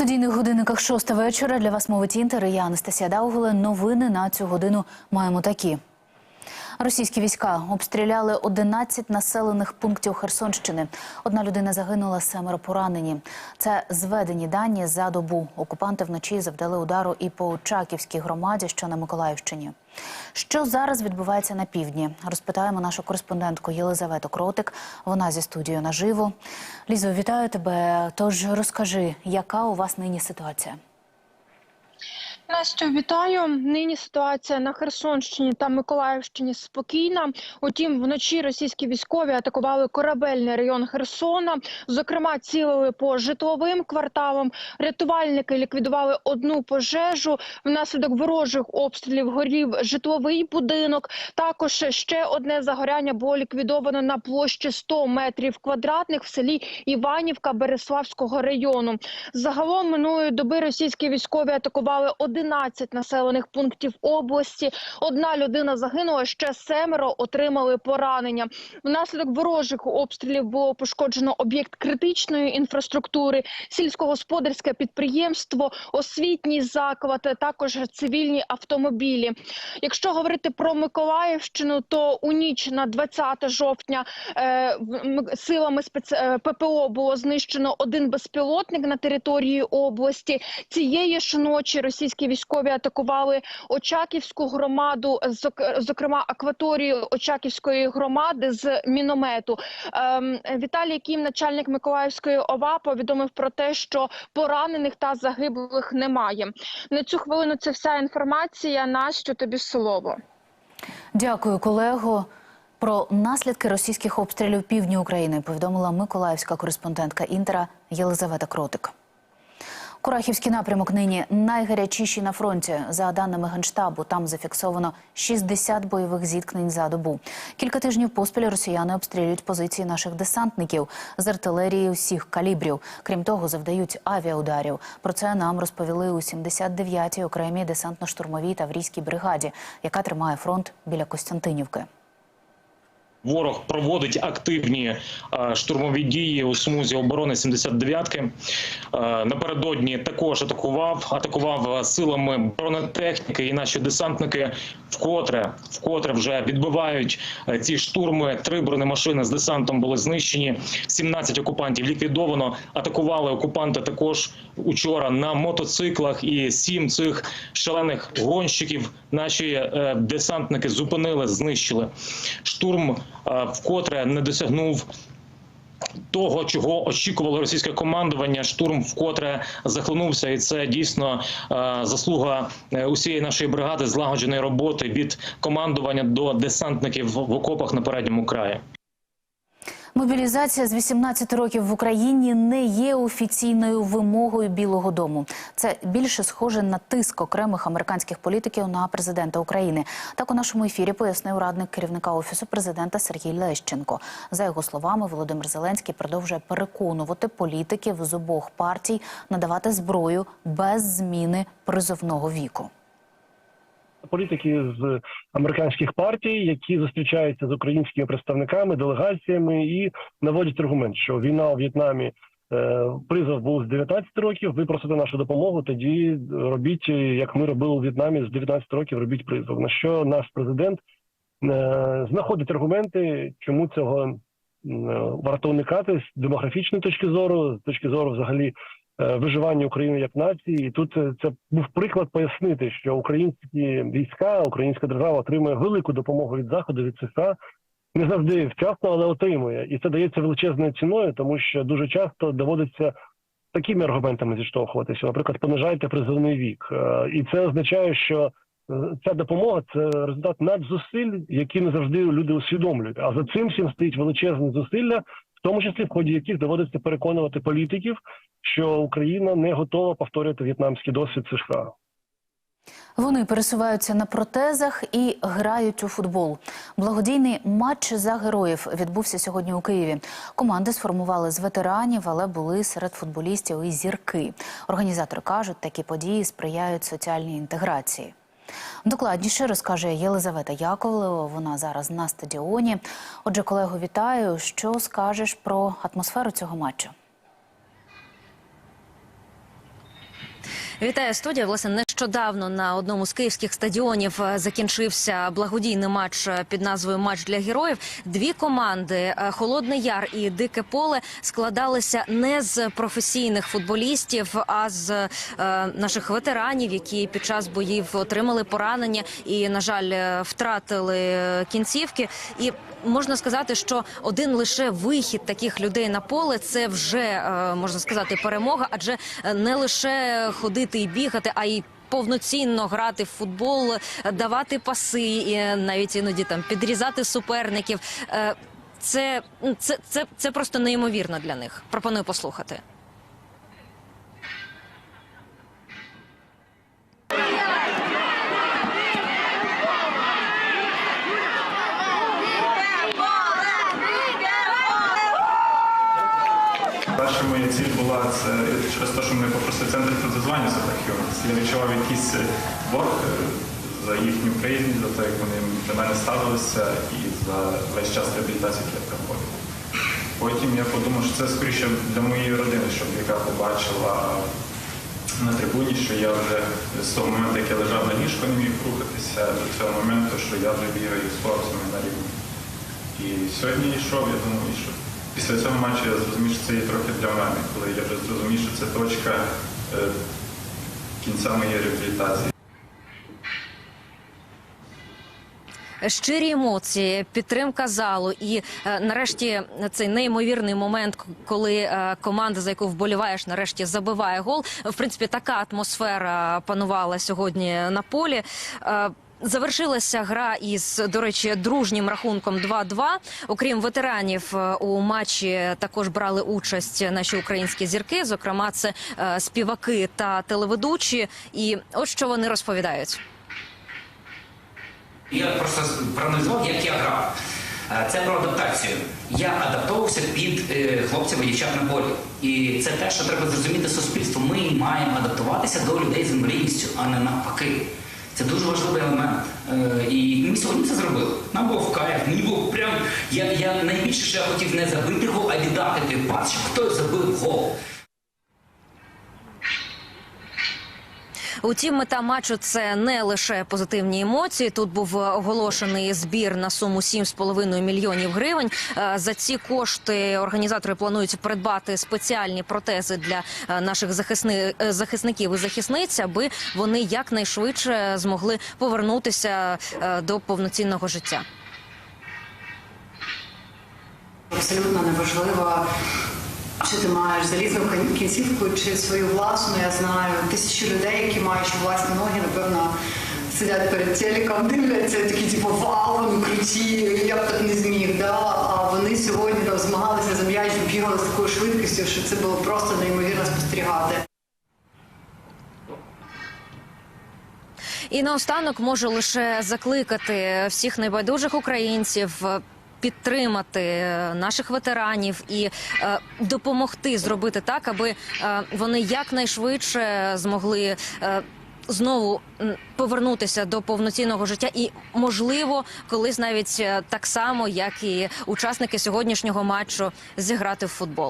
студійних годинниках шоста вечора для вас мовить інтер. Я Анастасія Даугуле. Новини на цю годину маємо такі. Російські війська обстріляли 11 населених пунктів Херсонщини. Одна людина загинула, семеро поранені. Це зведені дані за добу. Окупанти вночі завдали удару і по Очаківській громаді, що на Миколаївщині. Що зараз відбувається на півдні? Розпитаємо нашу кореспондентку Єлизавету Кротик. Вона зі студією наживо. Лізо, вітаю тебе. Тож розкажи, яка у вас нині ситуація? Настю, вітаю. Нині ситуація на Херсонщині та Миколаївщині спокійна. Утім, вночі російські військові атакували корабельний район Херсона. Зокрема, цілили по житловим кварталам. Рятувальники ліквідували одну пожежу. Внаслідок ворожих обстрілів горів житловий будинок. Також ще одне загоряння було ліквідовано на площі 100 метрів квадратних в селі Іванівка Береславського району. Загалом минулої доби російські військові атакували 11 населених пунктів області. Одна людина загинула, ще семеро отримали поранення. Внаслідок ворожих обстрілів було пошкоджено об'єкт критичної інфраструктури, сільськогосподарське підприємство, освітній заклад, також цивільні автомобілі. Якщо говорити про Миколаївщину, то у ніч на 20 жовтня е, силами спец... е, ППО було знищено один безпілотник на території області. Цієї ж ночі російські військові атакували Очаківську громаду, зок- зокрема акваторію Очаківської громади з міномету. Ем, Віталій Кім, начальник Миколаївської ОВА, повідомив про те, що поранених та загиблих немає. На цю хвилину це вся інформація. Настю, тобі слово. Дякую, колего. Про наслідки російських обстрілів півдні України повідомила миколаївська кореспондентка Інтера Єлизавета Кротик. Курахівський напрямок нині найгарячіший на фронті. За даними генштабу, там зафіксовано 60 бойових зіткнень за добу. Кілька тижнів поспіль росіяни обстрілюють позиції наших десантників з артилерії усіх калібрів. Крім того, завдають авіаударів. Про це нам розповіли у 79-й окремій десантно-штурмовій таврійській бригаді, яка тримає фронт біля Костянтинівки. Ворог проводить активні е, штурмові дії у смузі оборони 79-ки. Е, Напередодні також атакував, атакував е, силами бронетехніки, і наші десантники вкотре, вкотре вже відбивають ці штурми. Три бронемашини з десантом були знищені. 17 окупантів ліквідовано. Атакували окупанти також учора на мотоциклах. І сім цих шалених гонщиків наші десантники зупинили, знищили. Штурм вкотре не досягнув. Того, чого очікувало російське командування, штурм вкотре захлинувся, і це дійсно е, заслуга е, усієї нашої бригади злагодженої роботи від командування до десантників в окопах на передньому краї. Мобілізація з 18 років в Україні не є офіційною вимогою Білого Дому. Це більше схоже на тиск окремих американських політиків на президента України. Так у нашому ефірі пояснив радник керівника офісу президента Сергій Лещенко. За його словами, Володимир Зеленський продовжує переконувати політиків з обох партій надавати зброю без зміни призовного віку. Політики з американських партій, які зустрічаються з українськими представниками, делегаціями і наводять аргумент, що війна у В'єтнамі. е, Призов був з 19 років. Ви просите нашу допомогу. Тоді робіть, як ми робили у В'єтнамі з 19 років. Робіть призов. На що наш президент е, знаходить аргументи, чому цього варто уникати з демографічної точки зору, з точки зору взагалі е, виживання України як нації. І тут е, це був приклад пояснити, що українські війська, українська держава отримує велику допомогу від заходу від США. Не завжди вчасно, але отримує, і це дається величезною ціною, тому що дуже часто доводиться такими аргументами зіштовхуватися. Наприклад, понижайте призовний вік, Е, і це означає, що ця допомога це результат надзусиль, які не завжди люди усвідомлюють. А за цим всім стоїть величезне зусилля, в тому числі в ході яких доводиться переконувати політиків, що Україна не готова повторювати в'єтнамський досвід США. Вони пересуваються на протезах і грають у футбол. Благодійний матч за героїв відбувся сьогодні у Києві. Команди сформували з ветеранів, але були серед футболістів і зірки. Організатори кажуть, такі події сприяють соціальній інтеграції. Докладніше розкаже Єлизавета Яковлева. Вона зараз на стадіоні. Отже, колего, вітаю. Що скажеш про атмосферу цього матчу? Вітаю студія. Власне, нещодавно на одному з київських стадіонів е, закінчився благодійний матч е, під назвою Матч для героїв. Дві команди е, Холодний Яр і Дике Поле складалися не з професійних футболістів, а з наших ветеранів, які під час боїв отримали поранення і, на жаль, втратили кінцівки. І можна сказати, що один лише вихід таких людей на поле це вже можна сказати перемога, адже не лише ходити і бігати, а й повноцінно грати в футбол, е, давати паси, і е, навіть іноді там підрізати суперників. Е, Це, це, це, це просто неймовірно для них. Пропоную послухати. Через те, що мене попросив центр протизвання за архівності. Я відчував якийсь е, борг е, за їхню приязнь, за те, як вони до мене ставилися і за весь час реабілітації, яку я проходив. Потім я подумав, що це скоріше для моєї родини, щоб яка побачила на трибуні, що я вже з того моменту, як я лежав на ліжку, не міг рухатися, до цього моменту, що я вже бігаю з хлопцями на рівні. І сьогодні йшов, я думаю, що після цього матчу я зрозумів, що це є трохи для мене, коли я вже зрозумів, що це точка е, кінця моєї реабілітації. Щирі емоції, підтримка залу, і е, нарешті цей неймовірний момент, коли е, команда, за яку вболіваєш, нарешті забиває гол. В принципі, така атмосфера панувала сьогодні на полі. Завершилася гра із, до речі, дружнім рахунком 2-2. Окрім ветеранів, е, у матчі також брали участь наші українські зірки. Зокрема, це е, співаки та телеведучі. І от що вони розповідають. Я просто проаналізував, як я грав. Е, Це про адаптацію. Я адаптовувався під хлопців і дівчат на полі. І це те, що треба зрозуміти суспільству. Ми маємо адаптуватися до людей з інвалідністю, а не навпаки. Це дуже важливий елемент. Е, І ми сьогодні це зробили. Нам було в кайф, мені було прям. Я, я найбільше, що я хотів не забити гол, а віддати той пас, щоб хтось забив гол. Утім, мета матчу це не лише позитивні емоції. Тут був оголошений збір на суму 7,5 мільйонів гривень. Е, За ці кошти організатори планують придбати спеціальні протези для е, наших захисни... е, захисників і захисниць, аби вони якнайшвидше змогли повернутися е, до повноцінного життя. Абсолютно неважливо, чи ти маєш залізну кінцівку, чи свою власну. Я знаю тисячі людей, які маючи власні ноги, напевно, сидять перед телеком, дивляться, такі типу вау, круті, я б так не зміг. Да? А вони сьогодні там змагалися за м'яч, бігали з такою швидкістю, що це було просто неймовірно спостерігати. І наостанок можу лише закликати всіх небайдужих українців. Підтримати е, наших ветеранів і е, допомогти зробити так, аби е, вони якнайшвидше змогли знову повернутися до повноцінного життя, і можливо, колись навіть так само, як і учасники сьогоднішнього матчу, зіграти в футбол.